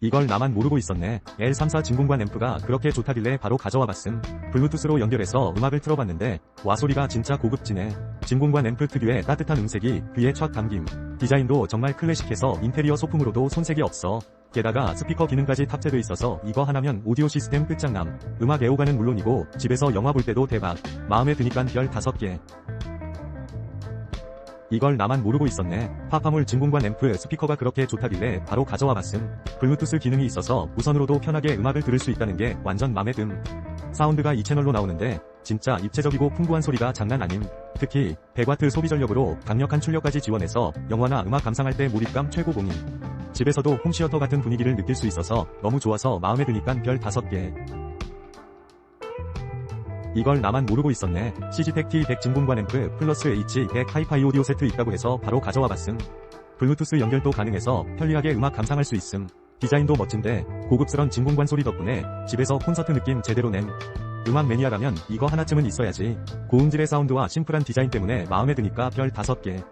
이걸 나만 모르고 있었네. L34 진공관 앰프가 그렇게 좋다길래 바로 가져와 봤음. 블루투스로 연결해서 음악을 틀어봤는데 와 소리가 진짜 고급지네. 진공관 앰프 특유의 따뜻한 음색이 귀에 촥 감김. 디자인도 정말 클래식해서 인테리어 소품으로도 손색이 없어. 게다가 스피커 기능까지 탑재돼 있어서 이거 하나면 오디오 시스템 끝장남. 음악 애호가는 물론이고 집에서 영화 볼 때도 대박. 마음에 드니깐 별 5개. 이걸 나만 모르고 있었네. 파파몰 진공관 앰프 스피커가 그렇게 좋다길래 바로 가져와 봤음. 블루투스 기능이 있어서 무선으로도 편하게 음악을 들을 수 있다는 게 완전 맘에 듦. 사운드가 2채널로 나오는데 진짜 입체적이고 풍부한 소리가 장난 아님. 특히 100W 소비 전력으로 강력한 출력까지 지원해서 영화나 음악 감상할 때 몰입감 최고 공인. 집에서도 홈시어터 같은 분위기를 느낄 수 있어서 너무 좋아서 마음에 드니깐 별 5개. 이걸 나만 모르고 있었네. CG텍 T100 진공관 앰프 플러스 H100 하이파이 오디오 세트 있다고 해서 바로 가져와 봤음. 블루투스 연결도 가능해서 편리하게 음악 감상할 수 있음. 디자인도 멋진데 고급스런 진공관 소리 덕분에 집에서 콘서트 느낌 제대로 냄. 음악 매니아라면 이거 하나쯤은 있어야지. 고음질의 사운드와 심플한 디자인 때문에 마음에 드니까 별 5개.